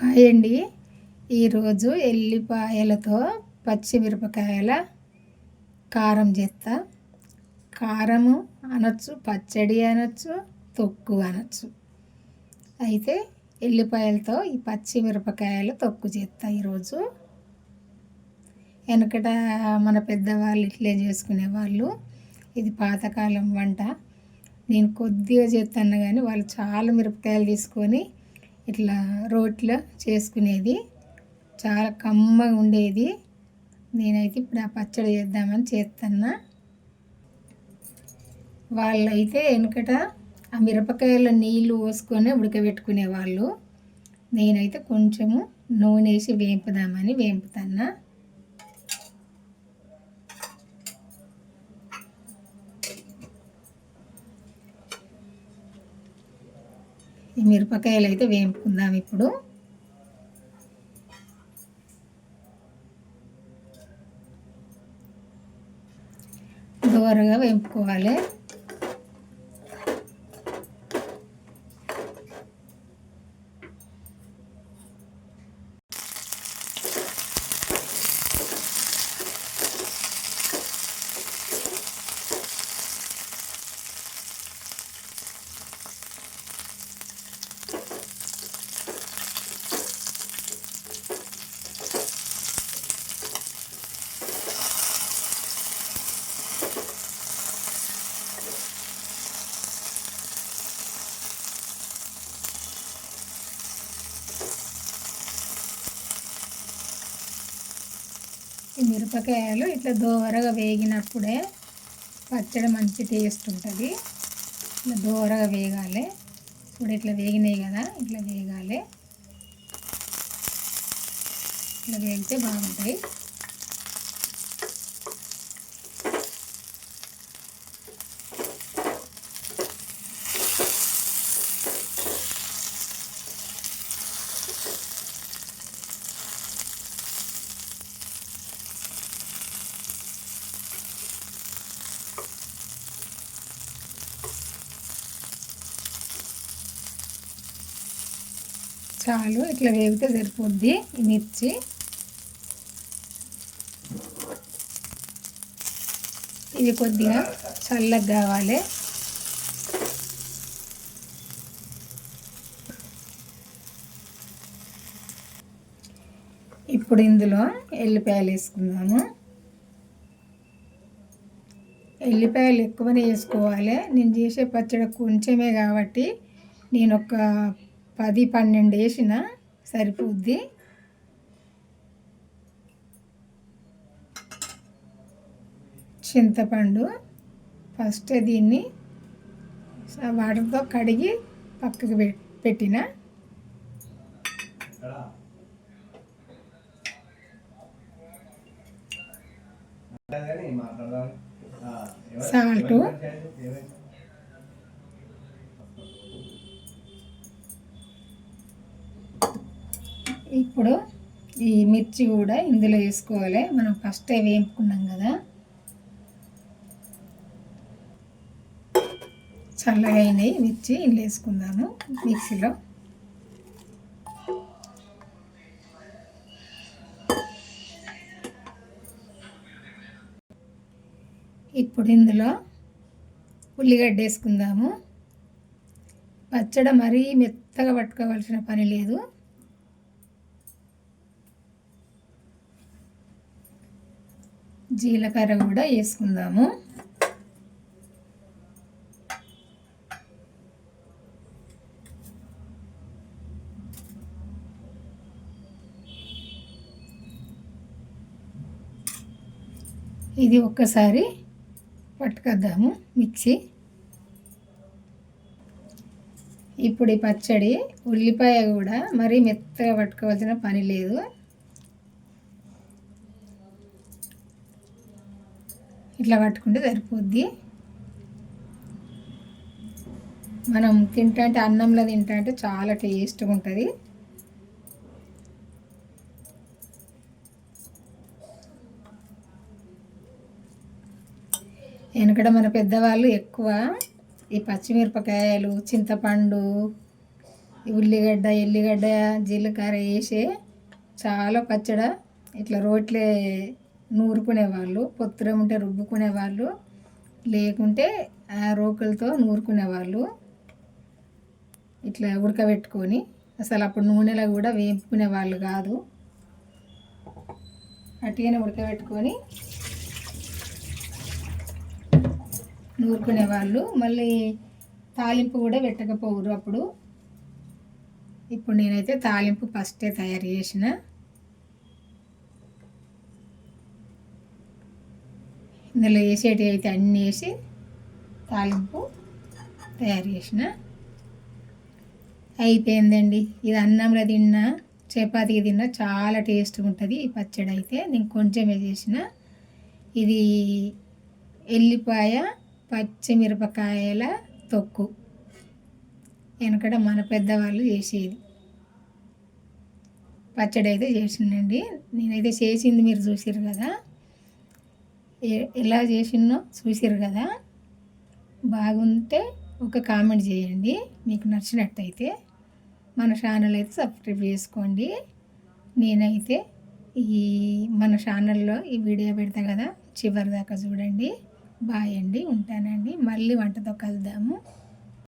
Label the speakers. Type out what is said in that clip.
Speaker 1: Hi అండి. ఈరోజు ఎల్లిపాయలతో పచ్చిమిరపకాయల కారం చేస్తా. కారము అనొచ్చు పచ్చడి అనొచ్చు తొక్కు అనొచ్చు. అయితే ఎల్లిపాయలతో ఈ పచ్చిమిరపకాయలు తొక్కు చేస్తా ఈరోజు వెనకట మన పెద్దవాళ్ళు ఇట్లే చేసుకునేవాళ్ళు ఇది పాతకాలం వంట. నేను కొద్దిగా చేస్తాను కానీ వాళ్ళు చాలా మిరపకాయలు తీసుకొని ఇట్లా రోట్లో చేసుకునేది. చాలా కమ్మగా ఉండేది. నేనైతే ఇప్పుడు ఆ పచ్చడి చేద్దామని చేస్తున్నా వాళ్ళైతే వెనుకట ఆ మిరపకాయల నీళ్ళు పోసుకొని ఉడకబెట్టుకునేవాళ్ళు. నేనైతే కొంచెము నూనె వేసి వేపుదామని వేపుతున్నా. ఈ మిరపకాయలు అయితే వేపుకుందాం ఇప్పుడు. దూరంగా వేపుకోవాలి. ఈ మిరపకాయలు ఇట్లా దోరగా వేగినప్పుడే పచ్చడి మంచి టేస్ట్ ఉంటుంది. ఇట్లా దోరగా వేగాలి. ఇప్పుడు ఇట్లా వేగినాయి కదా ఇట్లా వేగాలి. ఇట్లా వేగితే బాగుంటాయి. చాలు. ఇట్లా వేగితే సరిపోద్ది మిర్చి. ఇది కొద్దిగా చల్లగా కావాలి. ఇప్పుడు ఇందులో ఎల్లిపాయలు వేసుకుందాము. ఎల్లిపాయలు ఎక్కువనే వేసుకోవాలి. నేను చేసే పచ్చడి కొంచెమే కాబట్టి నేను ఒక పది పన్నెండు వేసిన సరిపోద్ది. చింతపండు ఫస్ట్ దీన్ని వాటర్తో కడిగి పక్కకు పెట్టిన. సాల్టు. ఇప్పుడు ఈ మిర్చి కూడా ఇందులో వేసుకోవాలి. మనం ఫస్ట్ వేపుకున్నాం కదా. చల్లగా అయినాయి మిర్చి ఇందులో వేసుకుందాము మిక్సీలో. ఇప్పుడు ఇందులో ఉల్లిగడ్డ వేసుకుందాము. పచ్చడి మరీ మెత్తగా పట్టుకోవాల్సిన పని లేదు. జీలకర్ర కూడా వేసుకుందాము. ఇది ఒక్కసారి పట్టుకొద్దాము మిక్సీ. ఇప్పుడు ఈ పచ్చడి ఉల్లిపాయ కూడా మరీ మెత్తగా పట్టుకోవాల్సిన పని లేదు. ఇట్లా పట్టుకుంటే సరిపోద్ది. మనం తింటా అంటే అన్నంలో తింటా అంటే చాలా టేస్ట్గా ఉంటుంది. వెనకడ మన పెద్దవాళ్ళు ఎక్కువ ఈ పచ్చిమిరపకాయలు చింతపండు ఉల్లిగడ్డ ఎల్లిగడ్డ జీలకర్ర వేసి చాలా పచ్చడ ఇట్లా రోట్లే నూరుకునేవాళ్ళు పొత్తురం ఉంటే రుబ్బుకునేవాళ్ళు లేకుంటే ఆ రోకలతో నూరుకునేవాళ్ళు. ఇట్లా ఉడకబెట్టుకొని అసలు అప్పుడు నూనెలో కూడా వేపుకునే వాళ్ళు కాదు. అట్టిగానే ఉడకబెట్టుకొని నూరుకునేవాళ్ళు. మళ్ళీ తాలింపు కూడా పెట్టకపోరు అప్పుడు. ఇప్పుడు నేనైతే తాలింపు ఫస్టే తయారు చేసిన. ఇందులో వేసేటివి అయితే అన్నీ వేసి తాలింపు తయారు చేసిన. అయిపోయిందండి. ఇది అన్నంలో తిన్నా చపాతీకి తిన్నా చాలా టేస్ట్గా ఉంటుంది. ఈ పచ్చడి అయితే నేను కొంచెమే చేసిన. ఇది ఎల్లిపాయ పచ్చిమిరపకాయల తొక్కు. వెనకట మన పెద్దవాళ్ళు చేసేది. పచ్చడి అయితే చేసిందండి నేనైతే చేసింది మీరు చూసారు కదా. ఎలా చేసినో చూసారు కదా? బాగుంటే ఒక కామెంట్ చేయండి. మీకు నచ్చినట్టయితే మన ఛానల్ అయితే సబ్స్క్రైబ్ చేసుకోండి. నేనైతే ఈ మన ఛానల్లో ఈ వీడియో పెడతా కదా చివరి దాకా చూడండి. బాయ్ అండి ఉంటానండి. మళ్ళీ వంటతో కలుద్దాము.